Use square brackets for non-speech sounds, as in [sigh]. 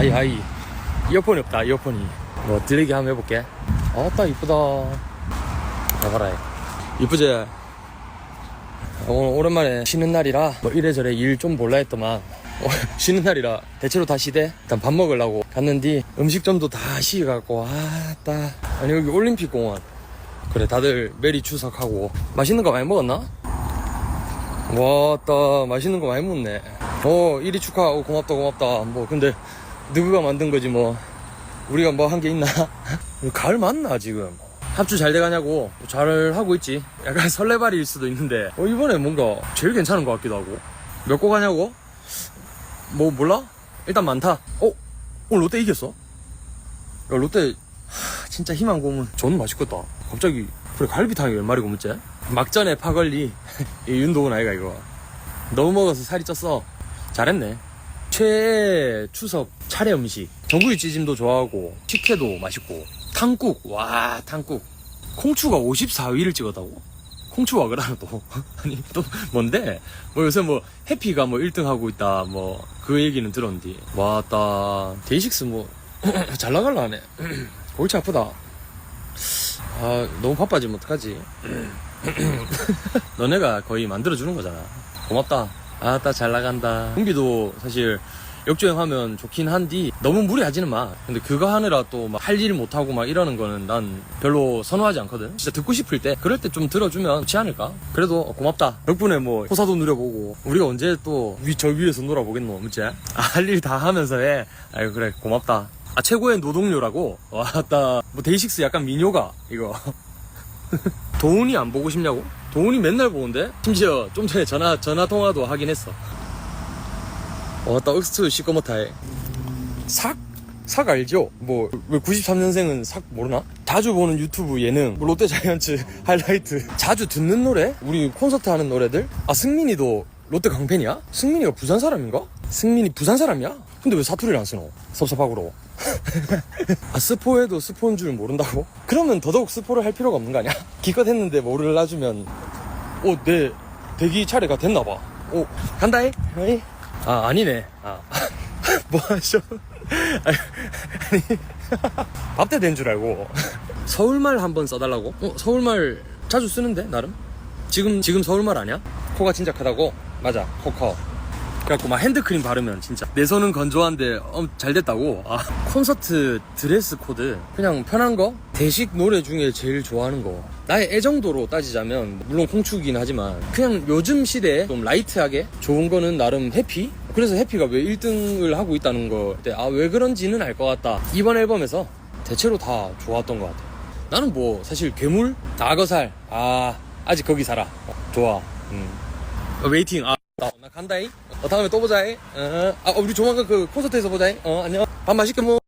하이 하이. 이어폰이 없다 이어폰이. 뭐 들리게 한번 해볼게. 아따 이쁘다. 봐봐라 이쁘지? 오늘 오랜만에 쉬는 날이라 뭐 이래저래 일좀 볼라 했더만. 어, [laughs] 쉬는 날이라 대체로 다 쉬대. 일단 밥 먹으려고 갔는데 음식점도 다 쉬어갖고 아따 아니 여기 올림픽 공원. 그래 다들 메리 추석하고. 맛있는 거 많이 먹었나? 와따 맛있는 거 많이 먹네. 어 이리 축하하고 고맙다 고맙다. 뭐 근데 누구가 만든 거지 뭐. 우리가 뭐 한 게 있나? [laughs] 가을 맞나 지금? 합주 잘 돼가냐고 잘 하고 있지. 약간 [laughs] 설레발일 수도 있는데. 어 이번에 뭔가 제일 괜찮은 것 같기도 하고. 몇 곡 하냐고? 뭐 몰라? 일단 많다. 어? 오늘 롯데 이겼어? 야 롯데 하, 진짜 희망 고문. 저는 맛있겠다. 갑자기 그래 갈비탕이 웬 말이고 문제? 막전에 파걸리. [laughs] 이 윤도훈 아이가 이거. 너무 먹어서 살이 쪘어. 잘했네 최애 추석 차례 음식. 전구이 찌짐도 좋아하고 식혜도 맛있고. 탕국. 와 탕국. 콩추가 54위를 찍었다고? 콩추가 또? [laughs] 아니 또 뭔데? 뭐 요새 뭐 해피가 뭐 1등 하고 있다 뭐 그 얘기는 들었는데. 와따 데이식스 뭐 [clears throat] 잘 나갈라 하네. [clears throat] 골치 아프다. 아 너무 바빠지면 어떡하지? [clears throat] 너네가 거의 만들어주는 거잖아. 고맙다 아따 잘 나간다. 흥비도 사실 역주행하면 좋긴 한디 너무 무리하지는 마. 근데 그거 하느라 또 막 할 일 못하고 막 이러는 거는 난 별로 선호하지 않거든. 진짜 듣고 싶을 때 그럴 때 좀 들어주면 좋지 않을까? 그래도 고맙다. 덕분에 뭐 호사도 누려보고 우리가 언제 또 위 저 위에서 놀아보겠노 문제 아, 할 일 다 하면서 해. 아유 그래 고맙다. 아 최고의 노동요라고? 왔다. 뭐 데이식스 약간 미녀가 이거. [laughs] 도훈이 안 보고 싶냐고? 도훈이 맨날 보는데? 심지어 좀 전에 전화, 전화 통화도 하긴 했어. 왔다, 억스트 시꺼멓다해. 삭? 삭 알죠? 뭐, 왜 93년생은 삭 모르나? 자주 보는 유튜브 예능, 뭐 롯데 자이언츠 [laughs] 하이라이트. 자주 듣는 노래? 우리 콘서트 하는 노래들? 아, 승민이도 롯데 강팬이야? 승민이가 부산 사람인가? 승민이 부산 사람이야? 근데 왜 사투리를 안 쓰노? 섭섭하고로. [laughs] 아 스포해도 스포인 줄 모른다고? 그러면 더더욱 스포를 할 필요가 없는 거 아니야? [laughs] 기껏 했는데 뭐를 놔주면 어 내 대기 차례가 됐나 봐 오 간다해 어이? 아 아니네 [laughs] 아 뭐 하셔 [laughs] 아니 [laughs] 밥때 된줄 알고 서울말 한번 써달라고? 어 서울말 자주 쓰는데 나름? 지금 지금 서울말 아니야? 코가 진짜 크다고? 맞아 코커 그래갖고 막 핸드크림 바르면 진짜. 내 손은 건조한데 어, 잘 됐다고? 아, 콘서트 드레스 코드. 그냥 편한 거? 대식 노래 중에 제일 좋아하는 거. 나의 애정도로 따지자면 물론 콩축이긴 하지만 그냥 요즘 시대에 좀 라이트하게 좋은 거는 나름 해피? 그래서 해피가 왜 1등을 하고 있다는 거아왜 그런지는 알 것 같다. 이번 앨범에서 대체로 다 좋았던 것 같아 나는 뭐 사실 괴물? 악어살. 아 아직 거기 살아. 어, 좋아. 음. 어, 웨이팅. 아. 나, 나 간다잉. 어, 다음에 또 보자잉. 어, 아 우리 조만간 그 콘서트에서 보자잉. 어 안녕. 밥 맛있게 먹어